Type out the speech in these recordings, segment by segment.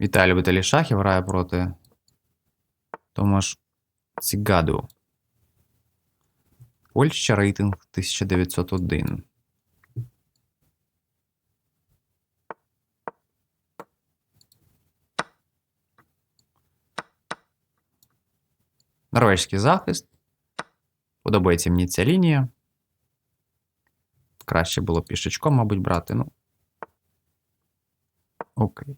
Віталій любителі шахів грає проти Томаш Цігаду. Польща рейтинг 1901. Норвезький захист. Подобається мені ця лінія. Краще було пішечком, мабуть, брати. Ну. Окей.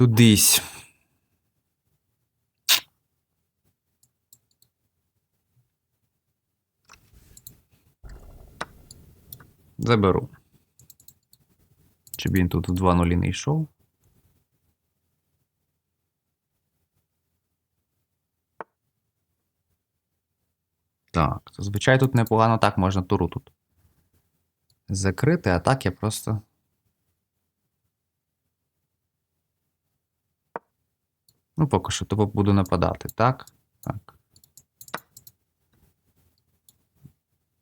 Тудись. Заберу. Щоб він тут в 2-0 не йшов. Так, зазвичай тут непогано так можна туру тут закрити, а так я просто. Ну, поки що тупо буду нападати, так? Так.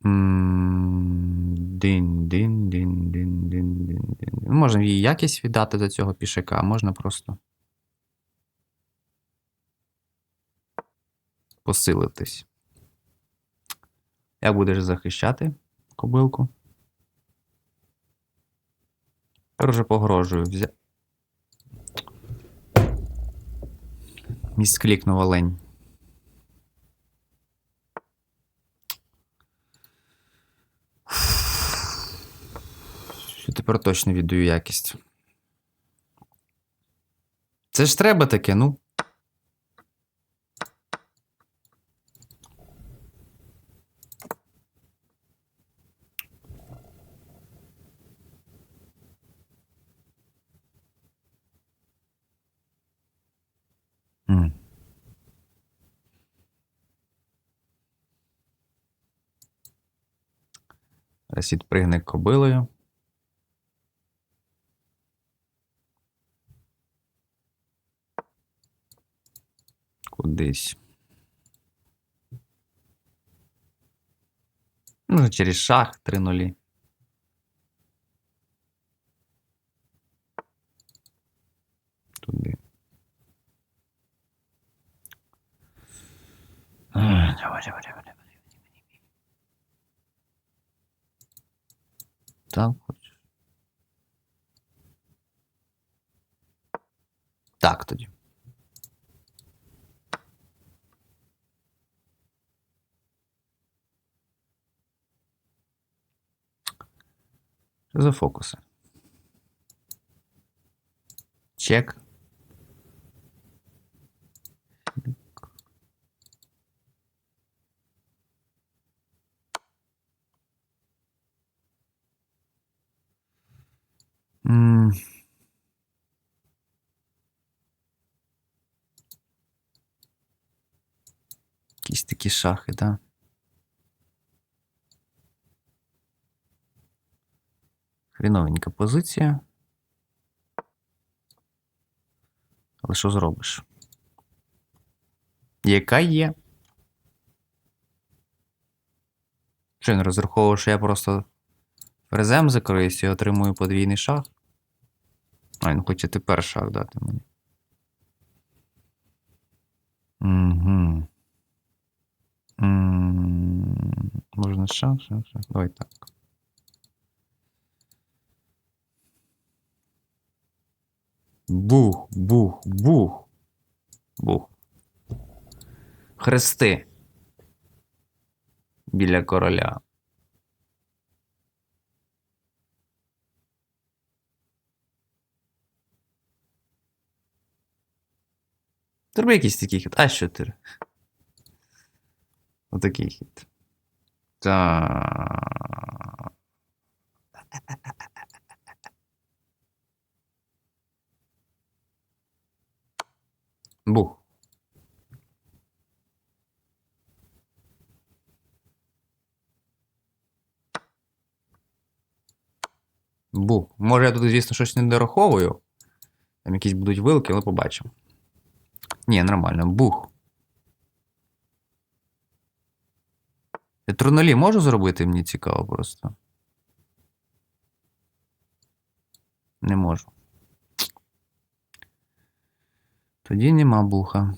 Дин, дин, дин, дин, дин, дин, дин. Ну, Можна їй якість віддати до цього пішака, а можна просто. Посилитись. Як будеш захищати кобилку? Тепер вже погрожую. Взя... Місклікнув олень. Що тепер точно віддаю якість. Це ж треба таке, ну. Зараз відпригне кобилою. Кудись. Ну, через шах 3 нулі. Туди. Ай, давай, давай, Так, хочеш. Так тоді. Що за фокуси? Чек. Якісь такі шахи, так? Да? Хріновенька позиція. Але що зробиш? Яка є? Що він розраховував, що я просто фрезем закриюсь і отримую подвійний шах? А, він хоче тепер шах дати мені. Угу. Можна шах, шах, шах. Давай так. Бух, бух, бух. Бух. Хрести. Біля короля. Треба якийсь такий хід. А що ти? Отакий хід. Так. Бух. Бух. Може, я тут, звісно, щось не дораховую. Там якісь будуть вилки, але побачимо. Ні, нормально. Бух. Я Трунулі можу зробити? Мені цікаво просто. Не можу. Тоді нема буха.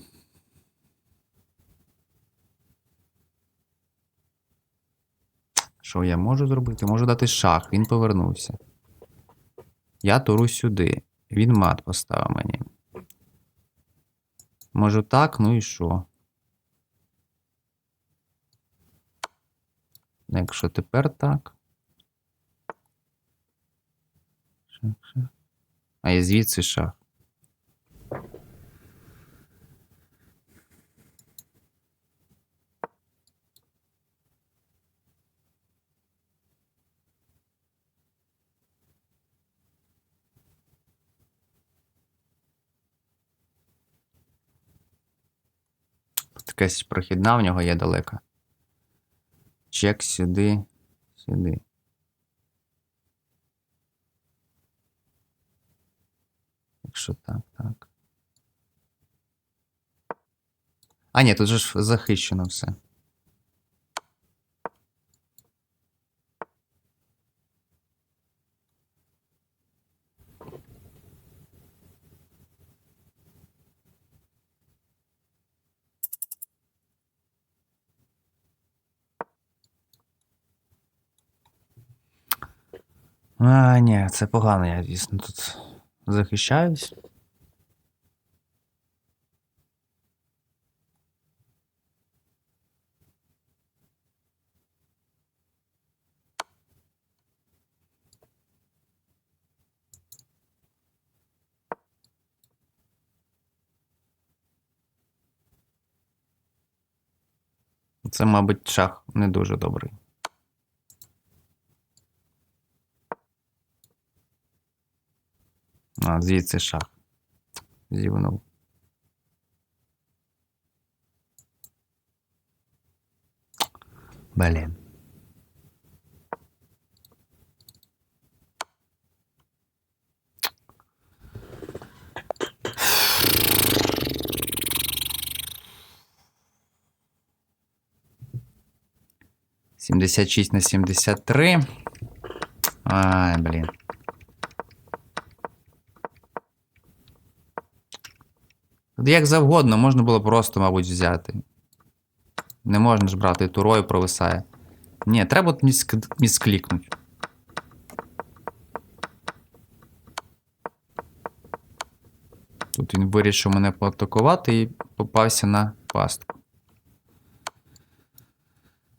Що я можу зробити? Можу дати шах, він повернувся. Я туру сюди. Він мат поставив мені. Можу так, ну і що? Якщо тепер так. А і звідси шах. Якась прохідна в нього є далека. Чек сюди, сюди. Якщо так, так. А, ні, тут же ж захищено все. А, ні, це погано, я дійсно тут захищаюсь. Це, мабуть, шах не дуже добрий. А, звідси шах. Зівнув. Блін. Сімдесят шість на сімдесят три. Ай, блін. Як завгодно, можна було просто, мабуть, взяти. Не можна ж брати турою провисає. Ні, треба місклікнути. Тут він вирішив мене поатакувати і попався на пастку.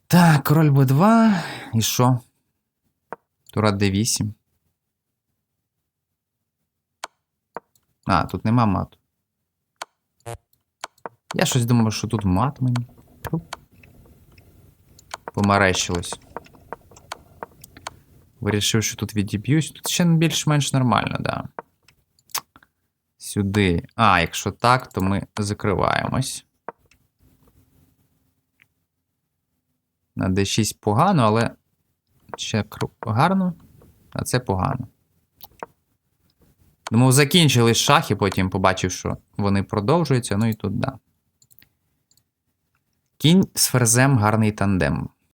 Так, король Б2. І що? Тура Д8. А, тут нема мату. Я щось думав, що тут мат мені. Фу. Помарещилось. Вирішив, що тут відіб'юсь. Тут ще більш-менш нормально, да. Сюди. А, якщо так, то ми закриваємось. На D6 погано, але ще гарно, а це погано. Думав, закінчили шахи, потім побачив, що вони продовжуються, ну і тут да. Кінь з ферзем гарний тандем.